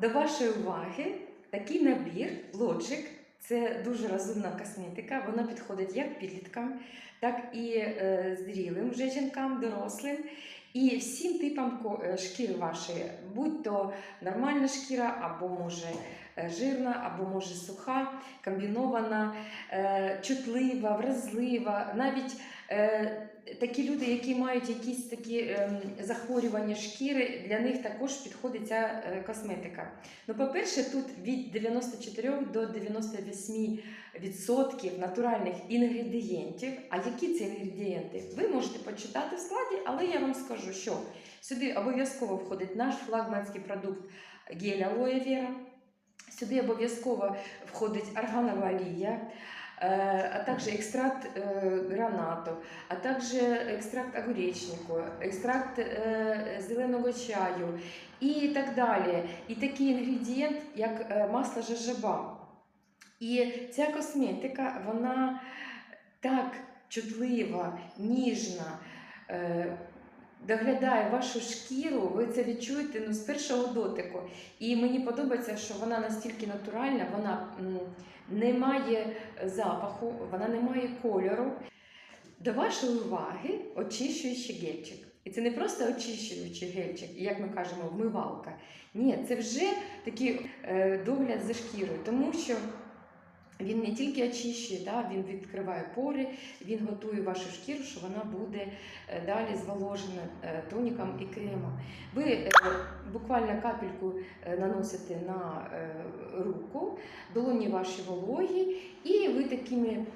До вашої уваги такий набір Logic. Це дуже розумна косметика. Вона підходить як підліткам, так і е, зрілим вже жінкам, дорослим. І всім типам е, шкіри вашої, будь то нормальна шкіра, або може е, жирна, або може суха, комбінована, е, чутлива, вразлива, навіть такі люди, які мають якісь такі ем, захворювання шкіри, для них також підходить ця е, косметика. Ну, по-перше, тут від 94 до 98% натуральних інгредієнтів. А які це інгредієнти? Ви можете почитати в складі, але я вам скажу, що сюди обов'язково входить наш флагманський продукт гель алоє вера. Сюди обов'язково входить органова олія, е, а також екстракт е, гранату, а також екстракт огуречнику, екстракт е, зеленого чаю і так далі. І такий інгредієнт, як е, масло жажаба. І ця косметика, вона так чутлива, ніжна. Доглядає вашу шкіру, ви це відчуєте ну, з першого дотику. І мені подобається, що вона настільки натуральна, вона не має запаху, вона не має кольору. До вашої уваги очищуючий гельчик. І це не просто очищуючий гельчик, як ми кажемо, вмивалка. Ні, це вже такий е, догляд за шкірою, тому що він не тільки очищує, да, він відкриває пори, він готує вашу шкіру, що вона буде е, далі зволожена е, тоніком і кремом. Ви е, буквально капельку наносите на руку, долоні ваші вологі, і ви такими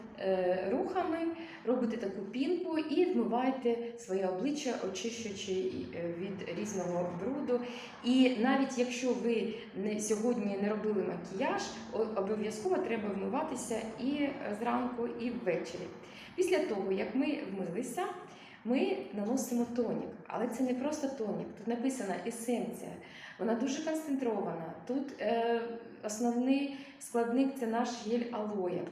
рухами робите таку пінку і вмиваєте своє обличчя, очищуючи е, від різного бруду. І навіть якщо ви не, сьогодні не робили макіяж, обов'язково треба вмиватися і е, зранку, і ввечері. Після того, як ми вмилися, ми наносимо тонік. Але це не просто тонік. Тут написана есенція. Вона дуже концентрована. Тут е, основний складник це наш гель алоє.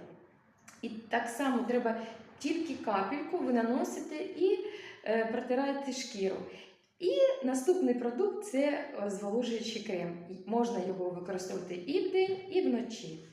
І так само треба тільки капельку ви наносите і е, протираєте шкіру. І наступний продукт це е, зволожуючий крем. Можна його використовувати і вдень, і вночі.